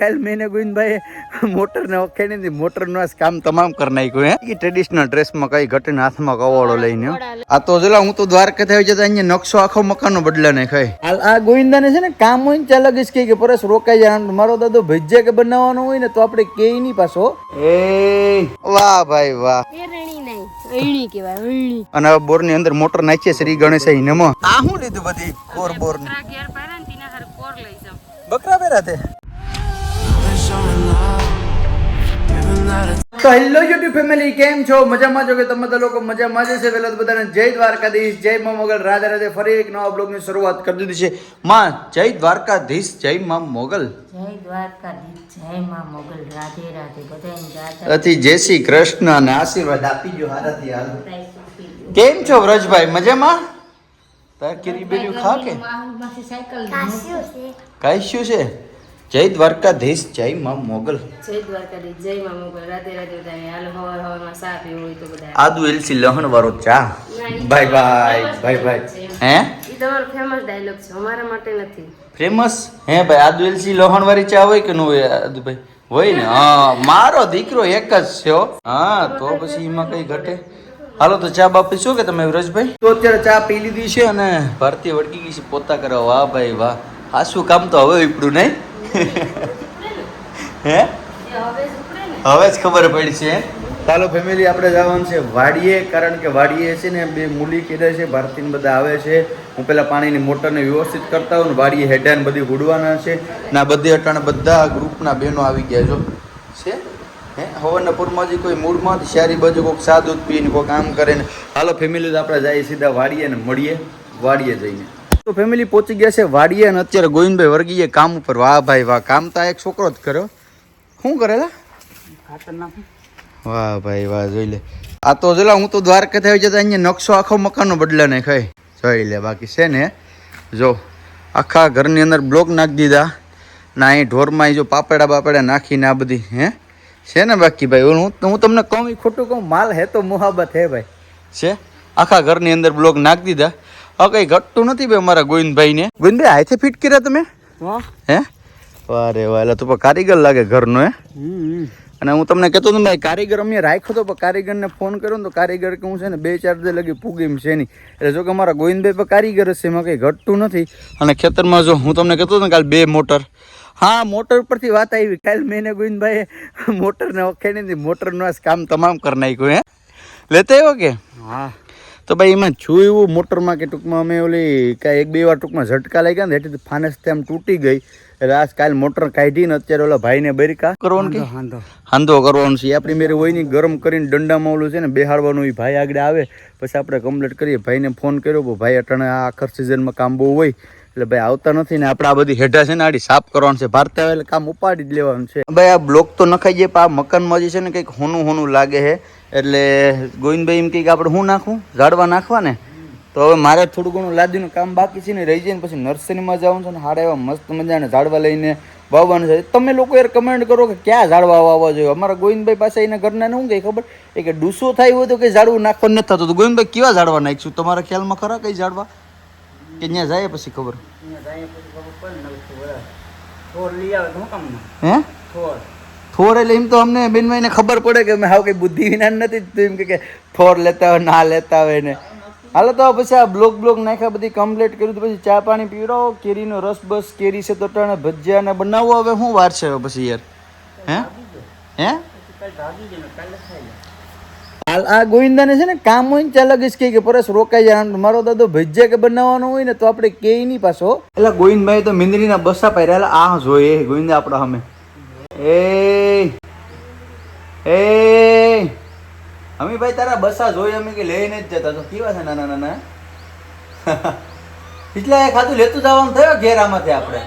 કાલ મેને ગોવિંદભાઈ મોટર ને ઓખેડી હતી મોટરનું આ કામ તમામ કરી નાખ્યું હે? ઈ ટ્રેડિશનલ ડ્રેસમાં કઈ ઘટીને હાથમાં કવાળો લઈને આ તો જોલા હું તો દ્વારકા થઈ જતા અહીંયા નકશો આખો મકાન નો બદલા ને ખાય હાલ આ ગોવિંદા ને છે ને કામ હોય ને ત્યાં જ કહે કે પરસ રોકાઈ જાય મારો દાદો ભજીયા કે બનાવવાનો હોય ને તો આપણે કે નહીં પાછો. એ વાહ ભાઈ વાહ. એ અને હવે બોરની અંદર મોટર નાખીએ શ્રી ગણેશ નમો આ શું લીધું બધી? કોર બોરની ઘેર પહેરે ને તેના હાર કોર લઈ જાઉં. બકરા પહેરા તે હેલો યુટ્યુબ ફેમિલી કેમ છો? મજામાં છો કે તમે બધા લોકો મજામાં જ છે પહેલા તો બધાને જય દ્વારકાધીશ જય મા મોગલ. રાધે રાધે ફરી એક નવા બ્લોગની શરૂઆત કરી દીધી છે. માં જય દ્વારકાધીશ જય મા મોગલ. જય દ્વારકાધીશ જય માં મોગલ. રાધે રાધે બધાને અતિ જય શ્રી કૃષ્ણ અને આશીર્વાદ આપી જો હારાથી હાલ. કેમ છો વ્રજભાઈ મજામાં? તાર કેરી બેરી ખા કે કાશ્યું કાઈ શું છે? જય દ્વારકાધીશ જય મા મોગલ. જય દ્વારકાધીશ જય માં મોગલ. રાતે રાધે બધાને હાલ હવાર હવારમાં સા પીવું હોય તો બધા આદુ એલસી લહણ વાળો ચા બાય બાય બાય બાય. હે? તમારો ફેમસ ડાયલોગ છે. અમારા માટે નથી. ફેમસ હે ભાઈ આદુ એલસી લહણ વાળી ચા હોય કે ન હોય આદુભાઈ હોય ને? હા મારો દીકરો એક જ છે હા. તો પછી એમાં કઈ ઘટે. હાલો તો ચા બાપી શું કે તમે વ્રજભાઈ? તો અત્યારે ચા પી લીધી છે અને ભારતીય વળગી ગઈ છે પોતા કરવા. વાહ ભાઈ વાહ. આ શું કામ તો હવે ઉપડું નહીં? હે? હવે જ ખબર પડી છે ચાલો ફેમિલી આપણે જવાનું છે વાડીએ, કારણ કે વાડીએ છે ને બે મૂલી કીધે છે, ભારતીને બધા આવે છે. હું પેલા પાણીની મોટરને વ્યવસ્થિત કરતા હોઉં વાડીએ હેડાને બધી ઉડવાના છે. ના બધી અટાણે બધા ગ્રુપના બહેનો આવી ગયા જો છે? હે? હવનના પૂરમાં હજી કોઈ જ શહેરી બાજુ કોઈક સાદ પીને કોઈક આમ કરે ને હાલો ફેમિલી તો આપણે જઈએ સીધા વાડીએ ને મળીએ. વાડીએ જઈને. તો ફેમિલી પહોંચી ગયા છે વાડીએ અને અત્યારે ગોવિંદભાઈ વર્ગીએ કામ ઉપર. વાહ ભાઈ વાહ. કામ તો એક છોકરો જ કર્યો. શું કરેલા વાહ ભાઈ વાહ જોઈ લે. આ તો જોલા હું તો દ્વારકા થઈ જતા અહીંયા નકશો આખો મકાનનો બદલા ને ખાય જોઈ લે બાકી છે ને જો આખા ઘરની અંદર બ્લોક નાખી દીધા. ના અહીં ઢોરમાં જો પાપડા બાપડા નાખીને આ બધી હે? છે ને બાકી ભાઈ હું હું તમને કહું ખોટું કહું માલ હે તો મુહાબત હે ભાઈ. છે? આખા ઘરની અંદર બ્લોક નાખી દીધા. હવે કઈ ઘટતું નથી ભાઈ અમારા ગોવિંદભાઈ ને ગોવિંદભાઈ હાથે ફિટ કર્યા તમે? હે? વારે વાહ એટલે તો પણ કારીગર લાગે ઘરનો હે? અને હું તમને કહેતો હતો ભાઈ કારીગર અમે રાખ્યો હતો પણ કારીગરને ફોન કર્યો ને તો કારીગર કે હું છે ને બે ચાર દે લગી પૂગીમ છે નહીં. એટલે જો કે મારા ગોવિંદભાઈ પણ કારીગર છે એમાં કંઈ ઘટતું નથી. અને ખેતરમાં જો હું તમને કહેતો હતો ને કાલ બે મોટર. હા મોટર પરથી વાત આવી. કાલ મેં ગોવિંદભાઈ મોટરને વખેડી મોટરનું કામ તમામ કરી નાખ્યું હે? લેતા આવ્યો કે? હા. તો ભાઈ એમાં છું એવું મોટરમાં કે ટૂંકમાં અમે ઓલી કાંઈ એક બે વાર ટૂંકમાં ઝટકા લાગ્યા ને એટલે ફાનસ તેમ તૂટી ગઈ. એટલે આજ કાલ મોટર કાઢીને અત્યારે ઓલા ભાઈને બરિકા. કરવાનું કે? હાંધો. કરવાનું છે. આપણી મેરે હોય નહીં ગરમ કરીને દંડામાં ઓલું છે ને બેહાડવાનું એ ભાઈ આગળ આવે. પછી આપણે કમ્પ્લીટ કરીએ. ભાઈને ફોન કર્યો ભાઈ અટાણે આ આખર સિઝનમાં કામ બહુ હોય. એટલે ભાઈ આવતા નથી ને આપણે આ બધી હેઠા છે ને આડી સાફ કરવાનું છે. ભારતે આવે એટલે કામ ઉપાડી જ લેવાનું છે. ભાઈ આ બ્લોક તો નખાઈ જાય પણ આ મકાનમાં જે છે ને કંઈક હોનું હોનું લાગે છે. એટલે ગોવિંદભાઈ એમ કહે કે આપણે શું નાખવું ઝાડવા નાખવા ને તો હવે મારે થોડું ઘણું લાદીનું કામ બાકી છે ને રહી જાય ને પછી નર્સરીમાં જવાનું છે ને હાડા એવા મસ્ત મજાના ઝાડવા લઈને વાવવાનું છે. તમે લોકો યાર કમેન્ટ કરો કે ક્યાં ઝાડવા વાવવા જોઈએ? અમારા ગોવિંદભાઈ પાસે એના ઘરના શું કઈ ખબર? એ કે ડૂસો થાય હોય તો કંઈ ઝાડવું નાખવાનું નથી થતું. તો ગોવિંદભાઈ કેવા ઝાડવા નાખીશું? તમારા ખ્યાલમાં ખરા કઈ ઝાડવા? કે ત્યાં જાય પછી ખબર? હે થોર એટલે એમ તો અમને બેનભાઈને ખબર પડે કે અમે હાવ કઈ બુદ્ધિ વિના નથી તો એમ કે કે થોર લેતા હોય, ના લેતા હોય ને. હાલો તો પછી આ બ્લોક બ્લોક નાખ્યા બધી કમ્પ્લીટ કર્યું તો પછી ચા પાણી પીવડાવો, કેરીનો રસ બસ, કેરી છે તો ટાણે ભજીયા ને બનાવો. હવે શું વાર છે પછી યાર? હે? હે? હાલ આ ગોવિંદાને છે ને કામ હોય ને લગી જ કહે કે પરસ રોકાઈ જાય મારો દાદો ભજીયા કે બનાવવાનો હોય ને તો આપણે કે નહીં પાછો. એટલે ગોવિંદભાઈ તો મિંદરીના બસા પહેર્યા. આ જોઈએ ગોવિંદા આપણા સામે. એ એ અમી ભાઈ તારા બસા જોઈ અમે કે લઈને જ જતા તો કેવા છે નાના નાના? એટલે ખાધું લેતું જવાનું થયો ઘેર આમાંથી આપણે?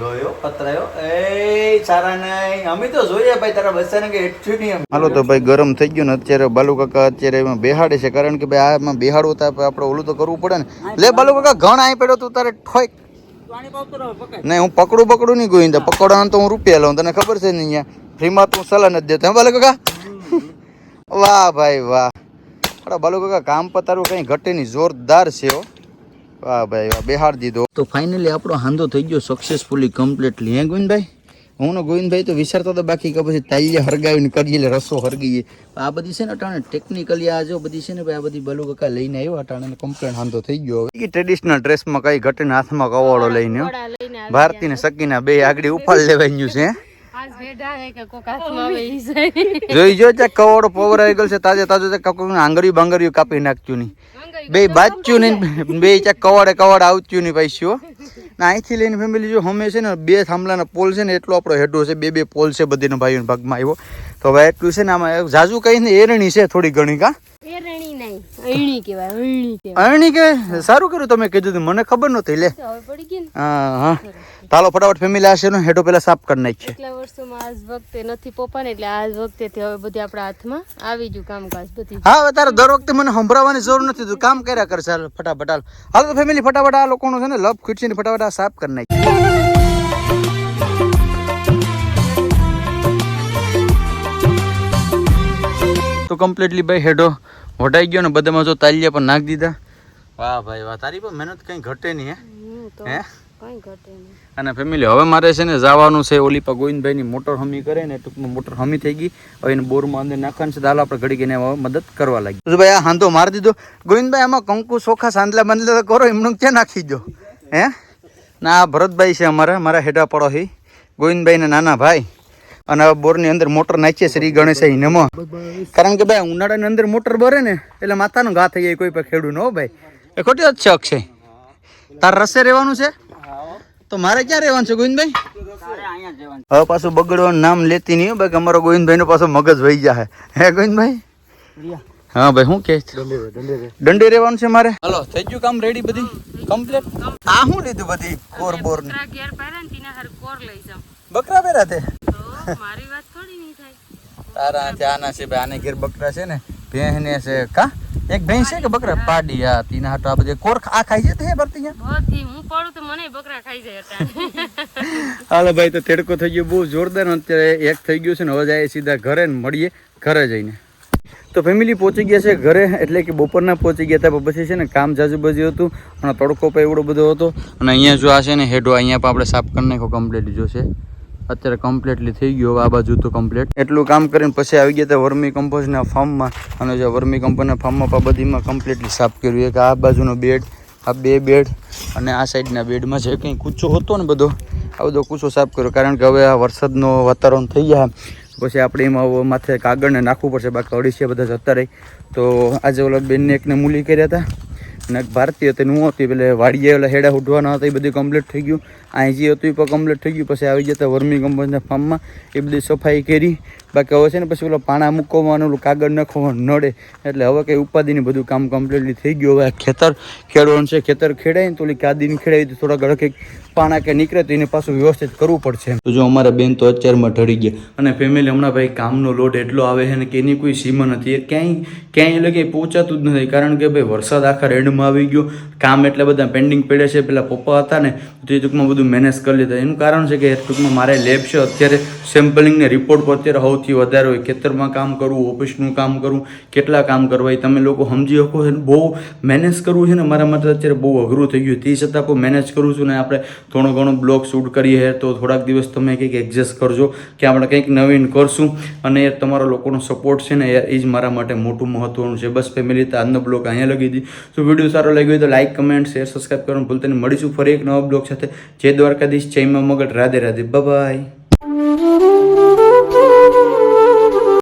જોયો પતરાયો? એ સારા નહીં. અમે તો જોઈએ ભાઈ તારા બચ્ચાને કે એટલું નહીં હાલો તો ભાઈ ગરમ થઈ ગયું ને અત્યારે બાલુ કાકા અત્યારે એમાં બેહાડે છે કારણ કે ભાઈ આમાં બેહાડવું તો આપણે ઓલું તો કરવું પડે ને. લે બાલુ કાકા ઘણ આઈ પડ્યો તું તારે? ઠોક નહીં હું પકડું પકડું નહીં ગોઈંદા પકડવાનું તો હું રૂપિયા લઉં તને ખબર છે ને અહીંયા? ફ્રીમાં તું સલાહ નથી દેતો ભલે કાકા? વાહ ભાઈ વાહ. અરે બાલુ કાકા કામ પતારું કંઈ ઘટે નહીં જોરદાર છે હો. વાહ ભાઈ વાહ બેહાર દીધો. તો ફાઇનલી આપણો હાંધો થઈ ગયો સક્સેસફુલી કમ્પ્લીટલી હે ગોવિંદભાઈ. હું ને ગોવિંદભાઈ તો વિચારતો હતો બાકી કે પછી તાલ્ય હરગાવીને કરીએ એટલે રસો હરગીએ. આ બધી છે ને અટાણે ટેકનિકલી આ જો બધી છે ને ભાઈ આ બધી બલુ કાકા લઈને આવ્યો અટાણે કમ્પ્લેન હાંધો થઈ ગયો હવે. ટ્રેડિશનલ ડ્રેસમાં કઈ ઘટના હાથમાં કવાડો લઈને ભારતીને સકીના બે આગળ ઉફાળ લેવાઈ ગયું છે જોઈ જો ત્યાં કવાડો પવર આવી ગયો છે તાજે તાજો કાકો આંગળીયું બાંગળીયું કાપી નાખતું નહીં. બે બાચ્યું નહીં. બે ત્યાં કવાડે કવાડે આવતું નહીં પૈસ્યો ના અહીંથી લઈને ફેમિલી જો હમે છે ને બે થાંભલાના પોલ છે ને એટલો આપણો હેડો છે બે બે પોલ છે બધીનો ભાઈઓના ભાગમાં આવ્યો. તો ભાઈ એટલું છે ને આમાં ઝાઝુ કઈ ને એરણી છે થોડી ઘણી કા. કહેવાય કહેવાય. કે સારું કર્યું તમે કીધું મને ખબર નહોતી લે. હા હા. તાલો ફટાફટ ફેમિલી આશે ને હેડો પેલા સાફ કરી નાખીએ. એટલા વર્ષોમાં આજ વખતે નથી પોપાને એટલે આજ વખતે હવે બધી આપણા હાથમાં આવી ગયું કામકાજ બધી. હા હવે તારે દર વખતે મને સંભળાવવાની જરૂર નથી. તું કામ કર્યા કર ચાલ ફટાફટ હાલ. હાલ તો ફેમિલી ફટાફટ આ લોકોનું છે ને લપ ખીચીને ફટાફટ આ સાફ કરી નાખી તો કમ્પ્લીટલી ભાઈ હેડો. વટાઈ ગયો ને બધામાં જો તાલિયા પણ નાખી દીધા. વાહ ભાઈ વાહ તારી પણ મહેનત કઈ ઘટે નહીં હે? હે? કઈ ઘટે નહીં. અને ફેમિલી હવે મારે છે ને જવાનું છે ઓલી પા ગોવિંદભાઈની મોટર હમી કરે ને ટૂંકમાં મોટર હમી થઈ ગઈ. હવે એને બોરમાં અંદર નાખવાનું છે તો હાલ આપણે ઘડી ગઈને હવે મદદ કરવા લાગી. તો ભાઈ આ હાંધો મારી દીધો. ગોવિંદભાઈ આમાં કંકુ સોખા સાંદલા બાંધલા તો કરો એમનું ક્યાં નાખી દો? હે? ના આ ભરતભાઈ છે અમારા મારા હેડા પડો હી. ગોવિંદભાઈના નાના ભાઈ. અને બોરની અંદર મોટર નાખીએ શ્રી ગણેશ નમો કારણ કે ભાઈ ઉનાળાની અંદર મોટર ભરે ને એટલે માથાનો ઘા થઈ જાય કોઈ પણ ખેડૂત હો ભાઈ. એ ખોટી વાત છે અક્ષય. તાર રસે રહેવાનું છે? તો મારે ક્યાં રહેવાનું છે ગોવિંદભાઈ? હવે પાછું બગડવાનું નામ લેતી નહીં ભાઈ અમારો ગોવિંદભાઈ નો પાછો મગજ વહી જાય હે ગોવિંદભાઈ? હા ભાઈ શું કે? દંડે રહેવાનું છે મારે. હાલો થઈ ગયું કામ રેડી બધી? કમ્પ્લીટ આ શું લીધું બધી? કોર બોર બકરા પહેરે તો? મારી વાત થોડી નહીં થાય. તારા ત્યાં આના છે ભાઈ આને ઘેર બકરા છે ને ભેંસ છે કા? એક ભેંસ છે કે બકરા? પાડી હા તીના હાટો આ બધે કોર આ ખાઈ છે તે ભરતી બધી હું પડું તો મને બકરા ખાઈ જાય હાલો ભાઈ તો તેડકો થઈ ગયો બહુ જોરદાર અત્યારે એક થઈ ગયું છે ને હવે જાય સીધા ઘરે ને મળીએ ઘરે જઈને. તો ફેમિલી પહોંચી ગયા છે ઘરે એટલે કે બપોરના પહોંચી ગયા હતા પછી છે ને કામ જાજુબાજુ હતું અને તડકો પણ એવડો બધો હતો અને અહીંયા જો આ છે ને હેડો અહીંયા પણ આપણે સાફ કરી નાખો કમ્પ્લીટ જો છે. અત્યારે કમ્પ્લીટલી થઈ ગયો. આ બાજુ તો કમ્પ્લીટ એટલું કામ કરીને પછી આવી ગયા હતા વર્મી કમ્પોઝના ફાર્મમાં. અને જે વર્મી કમ્પોઝના ફાર્મમાં પણ બધીમાં કમ્પ્લીટલી સાફ કર્યું. એક આ બાજુનો બેડ, આ બે બેડ, અને આ સાઈડના બેડમાં જે કંઈ કૂચો હતો ને બધો, આ બધો કૂચો સાફ કર્યો. કારણ કે હવે આ વરસાદનો વાતાવરણ થઈ ગયા. પછી આપણે એમાં માથે કાગળને નાખવું પડશે. બાકી અડીસીયા બધા જતા રહી. તો આજે ઓલા બેનને એકને મૂલી કર્યા હતા. એક ભારતીય હતી હું હતી, પેલે વાડીએ એટલે હેડા ઉઠવાના હતા, એ બધું કમ્પ્લીટ થઈ ગયું. અહીં જે હતું એ પણ કમ્પ્લીટ થઈ ગયું. પછી આવી જતા વર્મી કંપનીના ફાર્મમાં એ બધી સફાઈ કરી બાકી હવે છે ને પછી પેલો પાણા મૂકવાનું, ઓલું કાગળ નાખવાનું, નડે. એટલે હવે કંઈ ઉપાધિની બધું કામ કમ્પ્લીટલી થઈ ગયું. હવે ખેતર ખેડવાનું છે, ખેતર ખેડાય ને તો ઓલી કાદીને ખેડાવી તો થોડા ઘણા પાણા કે નીકળે તો એને પાછું વ્યવસ્થિત કરવું પડશે તો જો અમારા બેન તો અત્યારમાં ઢળી ગયા. અને ફેમિલી હમણાં ભાઈ કામનો લોડ એટલો આવે છે ને કે એની કોઈ સીમા નથી. એ ક્યાંય ક્યાંય એટલે કે પહોંચાતું જ નથી. કારણ કે ભાઈ વરસાદ આખા રેડમાં આવી ગયો. કામ એટલા બધા પેન્ડિંગ પડ્યા છે. પેલા પપ્પા હતા ને, તો એ ટૂંકમાં બધું મેનેજ કરી લીધા. એનું કારણ છે કે ટૂંકમાં મારે લેબ છે. અત્યારે સેમ્પલિંગ ને રિપોર્ટ પર અત્યારે સૌથી વધારે હોય, ખેતરમાં કામ કરવું ઓફિસનું કામ કરવું કેટલા કામ કરવા એ તમે લોકો સમજી શકો છો. બહુ મેનેજ કરવું છે ને, મારા માટે અત્યારે બહુ અઘરું થઈ ગયું. તે છતાં પણ મેનેજ કરું છું ને, આપણે થોડો ઘણો બ્લોગ શૂટ કરીએ તો થોડાક દિવસ તમે કંઈક એડજસ્ટ કરજો કે આપણે કંઈક નવીન કરશું. અને તમારા લોકોનો સપોર્ટ છે ને યાર એ જ મારા માટે મોટું મહત્વનું છે. બસ ફેમિલી તો આજનો બ્લોગ અહીંયા લગી દી તો વીડિયો સારો લાગ્યો હોય તો લાઈક કમેન્ટ શેર સબસ્ક્રાઈબ કરવાનું ભૂલતા નહીં. મળીશું ફરી એક નવા બ્લોગ સાથે. જય દ્વારકાધીશ, જય મા રાધે રાધે. બાય